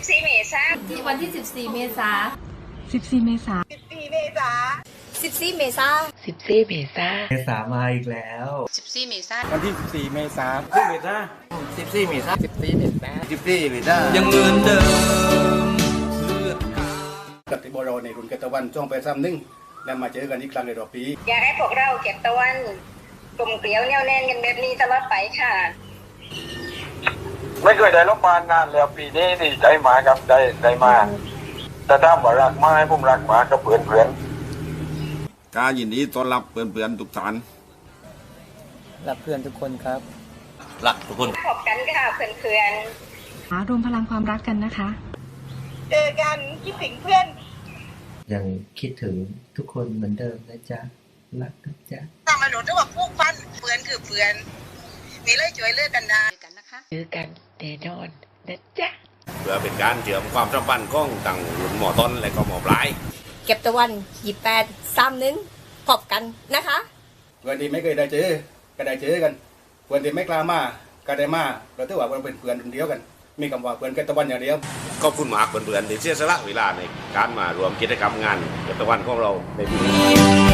14 เมษายนที่วันที่ 14 เมษา14 เมษา14 เมษายน14 เมษา14 เมษาเมษามาอีกแล้ว 14 เมษาวันที่ 14 เมษายน14เมษา14 เมษา14 เมษา14 เมษายังเหมือนเดิมกับที่บรในรุ่นเกตวันช่องไปซ้ำหนึ่งแล้วมาเจอกันอีกครั้งในรอบปี อยากให้พวกเราเก็บตะวันกลมเกลียวแน่วแน่นกันแบบนี้ตลอดไปค่ะ ไม่เคยได้รับมานานแล้วปีนี้นี่ใจหมาครับได้ได้มาแต่ถ้าบ่รักมาให้ผมรักหมาก็เพื่อนเพื่อนการยินดีต้อนรับเพื่อนๆทุกท่านรักเพื่อนทุกคนครับรักทุกคนขอบกันค่ะเพื่อนหารวมพลังความรักกันนะคะๆเจอกันคิดถึงเพื่อน ยังคิดถึงทุกคนเหมือนเดิมนะจ๊ะรักนะจ๊ะถ้ามาหลุดว่าพูกพันเพื่อนคือเพื่อนมีเลยช่วยเลือกกันได้ กันนะคะเจอกันแน่นอนนะจ๊ะ เพื่อเป็นการเชื่อมความสัมพันธ์ของต่างรุ่นหมอต้นและก็หมอปลาย เก็บตะวัน28 31พบกันนะคะเพื่อนที่ไม่เคยได้เจอก็ได้เจอกันเพื่อนที่ไม่กล้ามาก็ได้มาเราถือว่าเราเป็นเพื่อนรุ่นเดียวกัน มีคำว่าเพื่อนเกตวันอย่างเดียวขอบคุณมากเพื่อนๆที่เสียสละเวลาในการมารวมกิจกรรมงานเกตวันของเราในปีนี้ยังน้อ